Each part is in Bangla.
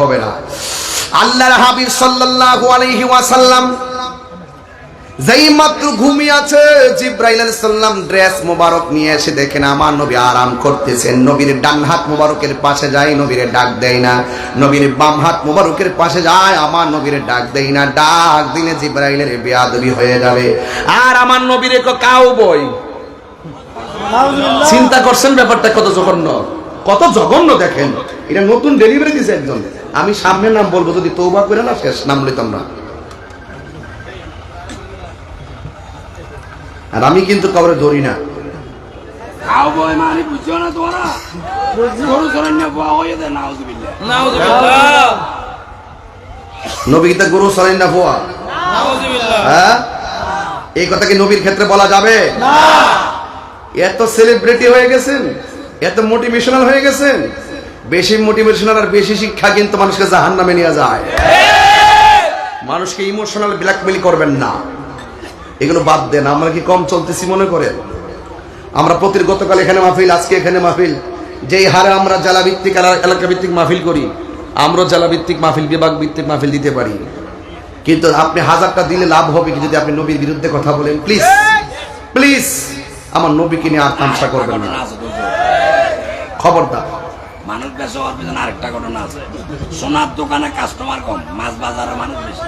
হবে না। আল্লাহর হাবিব সাল্লাল্লাহু আলাইহি ওয়াসাল্লাম যেই মাত্র ঘুমিয়ে আছে জিব্রাইল ড্রেস মোবারক নিয়ে এসে দেখেন আমার নবী আরাম করতেছেন। নবীর ডান হাত মোবারকের পাশে যায় নবীর ডাক দেয় না। নবীর বাম হাত মোবারকের পাশে যায় আমার নবীর ডাক দেয় না। ডাক দিলে জিব্রাইলের বেয়াদবি হয়ে যাবে। আর আমার নবীর কাউ বই চিন্তা করছেন ব্যাপারটা কত জঘন্য। কত জঘন্য দেখেন। এটা নতুন ডেলিভারি দিছে একজন। আমি সামনের নাম বলব যদি তৌবা করে না শেষ নাম লইতাম না আর আমি কিন্তু কাউরে ধরি না। গরু হয়ে দেয় নাউজুবিল্লাহ। নাউজুবিল্লাহ। নবী কিতা গুরু সালেন না ফোয়া হ্যাঁ? এই কথা কি নবীর ক্ষেত্রে বলা যাবে? এত সেলিব্রিটি হয়ে গেছেন এত মোটিভেশনাল হয়ে গেছেন বেশি মোটিভেশনাল আর বেশি শিক্ষা কিন্তু মানুষকে জাহান নামে নিয়ে যায়। মানুষকে ইমোশনাল ব্ল্যাকমেল করবেন না। এগুলো বাদ দেন, আমরা কি কম চলতেছি মনে করেন? আমরা প্রতির গতকাল এখানে মাহফিল, আজকে এখানে মাহফিল। যেই হারে আমরা জেলা ভিত্তিক এলা- এলাকা ভিত্তিক মাহফিল করি আমরা জেলা ভিত্তিক মাহফিল বিভাগ ভিত্তিক মাহফিল দিতে পারি। কিন্তু আপনি হাজারটা দিলে লাভ হবে কি যদি আপনি নবীর বিরুদ্ধে কথা বলেন? প্লিজ প্লিজ আমার নবীকে নিয়ে আর করবেন না। খবরদার। মানুষ বেশি হওয়ার পিছনে আরেকটা ঘটনা আছে। সোনার দোকানে কাস্টমার কম মাছ বাজারে মানুষ বেশি।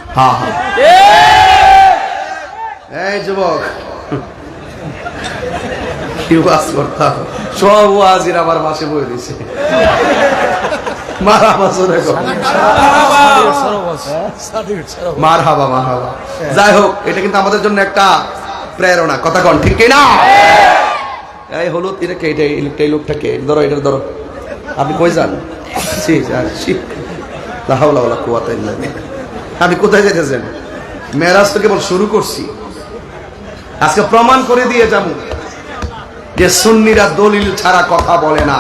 এই যুবক ওয়াজ করতাম সব ওয়াজির আমার পাশে বই দিছে। মারা বছর মার হাবা মার হাবা যাই হোক এটা কিন্তু আমাদের জন্য একটা প্রেরণা। কথা কন ঠিক না এই হলুদ এটা কে এটা এই লোকটা কে? ধরো এটা ধরো। আপনি কই যান। আপনি কোথায় যেতেছেন মেরাজ তো কেবল শুরু করছি। আজকে প্রমাণ করে দিয়ে যাব। যে সুন্নিরা দলিল ছাড়া কথা বলে না।